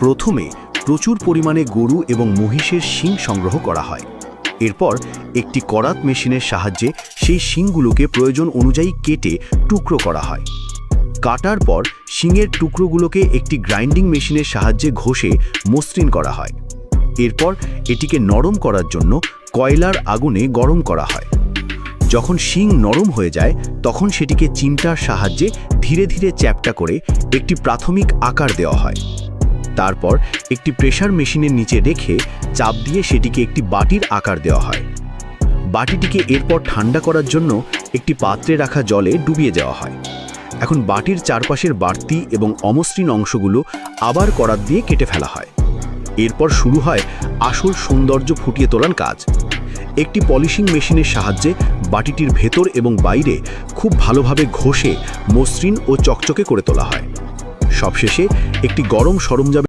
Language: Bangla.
প্রথমে প্রচুর পরিমাণে গরু এবং মহিষের শিং সংগ্রহ করা হয়। এরপর একটি করাত মেশিনের সাহায্যে সেই শিংগুলোকে প্রয়োজন অনুযায়ী কেটে টুকরো করা হয়। কাটার পর শিংয়ের টুকরোগুলোকে একটি গ্রাইন্ডিং মেশিনের সাহায্যে ঘষে মসৃণ করা হয়। এরপর এটিকে নরম করার জন্য কয়লার আগুনে গরম করা হয়। যখন শিং নরম হয়ে যায়, তখন সেটিকে চিমটার সাহায্যে ধীরে ধীরে চ্যাপটা করে একটি প্রাথমিক আকার দেওয়া হয়। তারপর একটি প্রেসার মেশিনের নিচে রেখে চাপ দিয়ে সেটিকে একটি বাটির আকার দেওয়া হয়। বাটিটিকে এরপর ঠান্ডা করার জন্য একটি পাত্রে রাখা জলে ডুবিয়ে দেওয়া হয়। এখন বাটির চারপাশের বাড়তি এবং অমসৃণ অংশগুলো আবার করাত দিয়ে কেটে ফেলা হয়। এরপর শুরু হয় আসল সৌন্দর্য ফুটিয়ে তোলার কাজ। একটি পলিশিং মেশিনের সাহায্যে বাটিটির ভেতর এবং বাইরে খুব ভালোভাবে ঘষে, মসৃণ ও চকচকে করে তোলা হয়। সবশেষে একটি গরম সরঞ্জাম